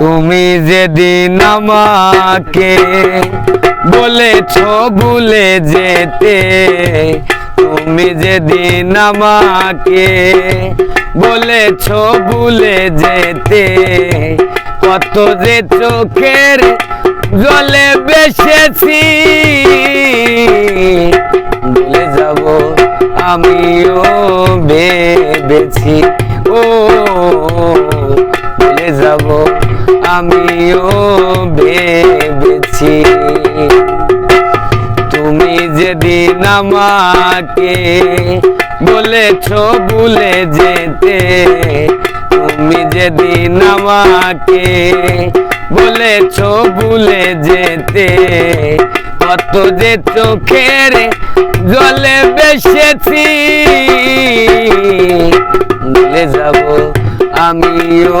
তুমি যেদিন আমাকে বলেছ ভুলে যেতে, তুমি যেদিন আমাকে বলেছ ভুলে যেতে, কত যে চোখের জলে বেসেছি, ভুলে যাব আমিও ভেবেছি। আমিও ভেবেছি, তুমি যেদিন আমাকে বলেছ ভুলে যেতে, তুমি যেদিন আমাকে বলেছ ভুলে যেতে, কত যে চোখের জলে বেসেছি, ভুলে যাব আমিও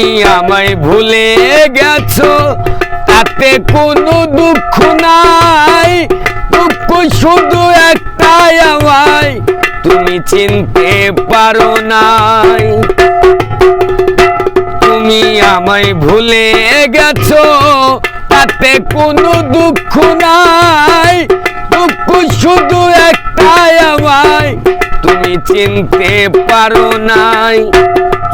তুমি আমায় ভুলে গেছো, তাতে কোনো দুঃখ নাই। দুঃখ শুধু একটাই আমায়, তুমি চিনতে পারো নাই। তুমি আমায় ভুলে গেছো, তাতে কোনো দুঃখ নাই। দুঃখ শুধু একটাই আমায়, তুমি চিনতে পারো নাই।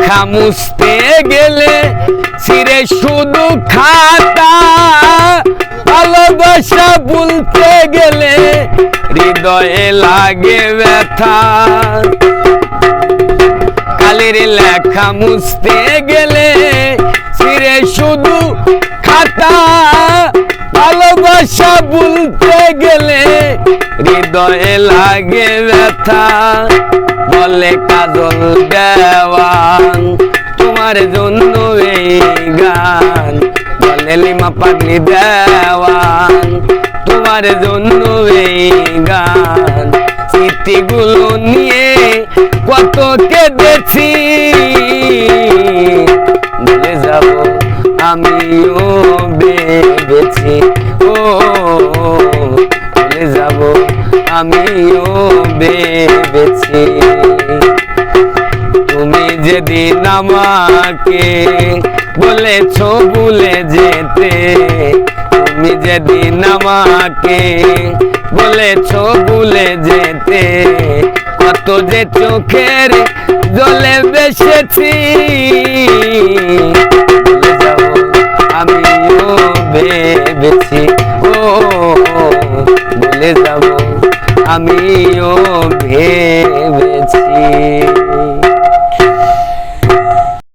লেখা মুছতে গেলে সিরে শুধু খাতা। ভালোবাসা বলতে গেলে হৃদয়ে লাগে ব্যথা। কালির লেখা মুছতে গেলে সিরে শুধু খাতা। ভালোবাসা বলতে গেলে হৃদয়ে লাগে ব্যথা। বলে কাজল দেওয়ান, তোমার জন্য এই গান। বলে লিমা পাগলি দেওয়ান, তোমার জন্য এই গান। স্মৃতিগুলো নিয়ে কত কেঁদেছি। ভুলে যাব আমিও ভেবেছি। ও, ভুলে যাব আমিও যেদিন আমাকে বলেছ ভুলে যেতে। তুমি যেদিন আমাকে বলেছ ভুলে যেতে, কত যে চোখের জলে বেসেছি আমিও ভেবেছি, ও ভুলে যাব আমিও